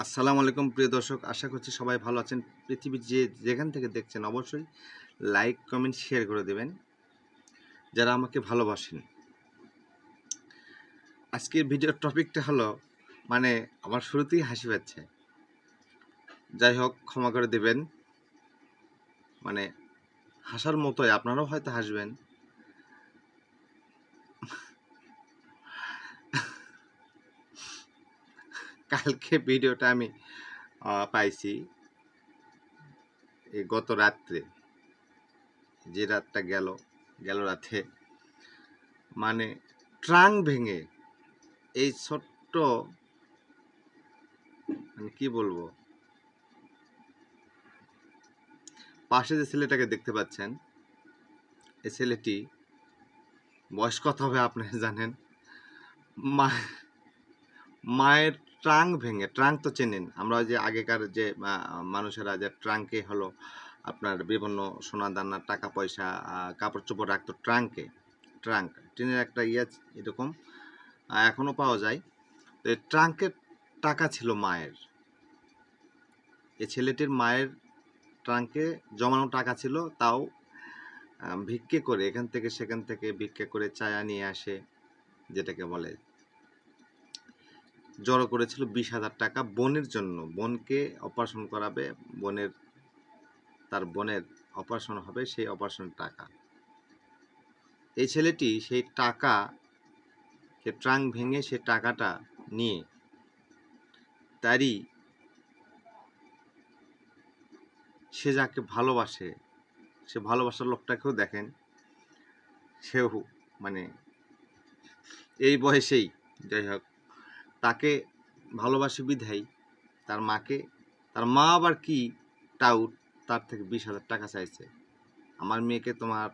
আসসালামু আলাইকুম, প্রিয় দর্শক। আশা করছি সবাই ভালো আছেন। পৃথিবীর যে যেখান থেকে দেখছেন অবশ্যই লাইক, কমেন্ট, শেয়ার করে দেবেন। যারা আমাকে ভালোবাসেন। আজকের ভিডিওর টপিকটা হলো মানে আমার শুরুতেই হাসি পাচ্ছে। যাই হোক, ক্ষমা করে দেবেন। মানে হাসার মতোই, আপনারাও হয়তো হাসবেন। কালকে ভিডিওটা আমি পাইছি গত রাত্রে। যে রাতটা গেল গেল রাতে। মানে ট্রাং ভেঙে এই ছোট্ট মানে কি বলব? পাশে যে ছেলেটাকে দেখতে পাচ্ছেন এই ছেলেটি বয়স কত হবে আপনারা জানেন? মা, মায়ের ট্রাং ভেঙে, ট্রাঙ্ক তো চেনেন। আমরা ওই যে আগেকার যে মানুষেরা যে ট্রাঙ্কে হলো আপনার বিভিন্ন সোনা দানা টাকা পয়সা কাপড় চোপড় রাখতো ট্রাঙ্কে, ট্রাঙ্ক। ট্রেনের একটা ইয়ে এরকম এখনও পাওয়া যায়। তো এই ট্রাঙ্কের টাকা ছিল মায়ের। এই ছেলেটির মায়ের ট্রাঙ্কে জমানো টাকা ছিল, তাও ভিক্ষে করে, এখান থেকে সেখান থেকে ভিক্ষে করে চায়া নিয়ে আসে, যেটাকে বলে জড়ো করেছিল বিশ হাজার টাকা বোনের জন্য। বোনকে অপারেশন করাবে, বোনের, তার বোনের অপারেশন হবে সেই অপারেশনের টাকা। এই ছেলেটি সেই টাকা সে ট্রাঙ্ক ভেঙে সে টাকাটা নিয়ে তারই সে যাকে ভালোবাসে, সে ভালোবাসার লোকটাকেও দেখেন, সেও মানে এই বয়সেই যাই হোক তাকে ভালোবাসে বিধাই তার মাকে। তার মা আবার কি? টাউট, তার থেকে বিশ হাজার টাকা চাইছে। আমার মেয়েকে তোমার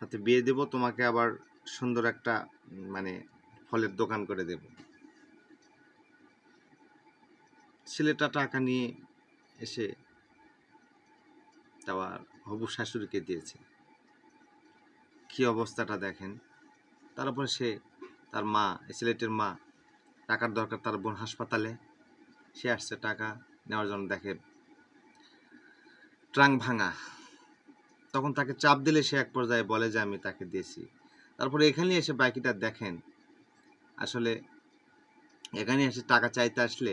সাথে বিয়ে দেব, তোমাকে আবার সুন্দর একটা মানে ফলের দোকান করে দেব। ছেলেটা টাকা নিয়ে এসে তার হবু শাশুড়িকে দিয়েছে। কি অবস্থাটা দেখেন? তারপরে সে তার মা ছেলেটির মা টাকার দরকার, তার বোন হাসপাতালে। সে আসছে টাকা নেওয়ার জন্য, দেখে ট্রাঙ্ক ভাঙা। তখন তাকে চাপ দিলে সে এক পর্যায়ে বলে যে, আমি তাকে দিয়েছি। তারপরে এখানে এসে বাকিটা দেখেন। আসলে এখানে এসে টাকা চাইতে আসলে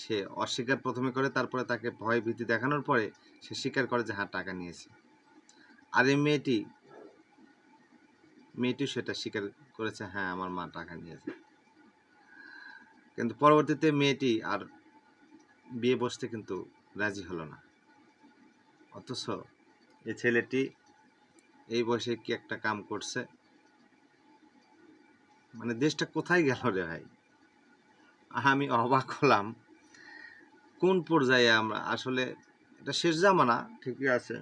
সে অস্বীকার প্রথমে করে, তারপরে তাকে ভয় ভীতি দেখানোর পরে সে স্বীকার করে যে হ্যাঁ টাকা নিয়েছে। আর এই মেয়েটি, মেয়েটিও সেটা স্বীকার করেছে হ্যাঁ আমার মা টাকা নিয়েছে। কিন্তু পরবর্তীতে মেয়েটি আর বিয়ে বসতে কিন্তু রাজি হলো না। অথচ এই ছেলেটি এই বয়সে কি একটা কাম করছে? মানে দেশটা কোথায় গেল রে ভাই? আমি অবাক হলাম। কোন পর্যায়ে আমরা আসলে এটা শেষ জামানা, ঠিকই আছে।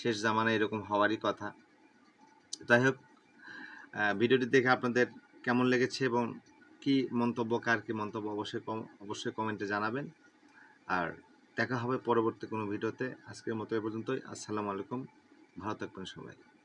শেষ জামানা এরকম হওয়ারই কথা। যাই হোক ভিডিওটি দেখে আপনাদের কেমন লেগেছে এবং কি মন্তব্য, কার কি মন্তব্য অবশ্যই কম- অবশ্যই কমেন্টে জানাবেন। আর দেখা হবে পরবর্তী কোনো ভিডিওতে। আজকের মতো এ পর্যন্তই। আসসালামু আলাইকুম। ভালো থাকবেন সবাই।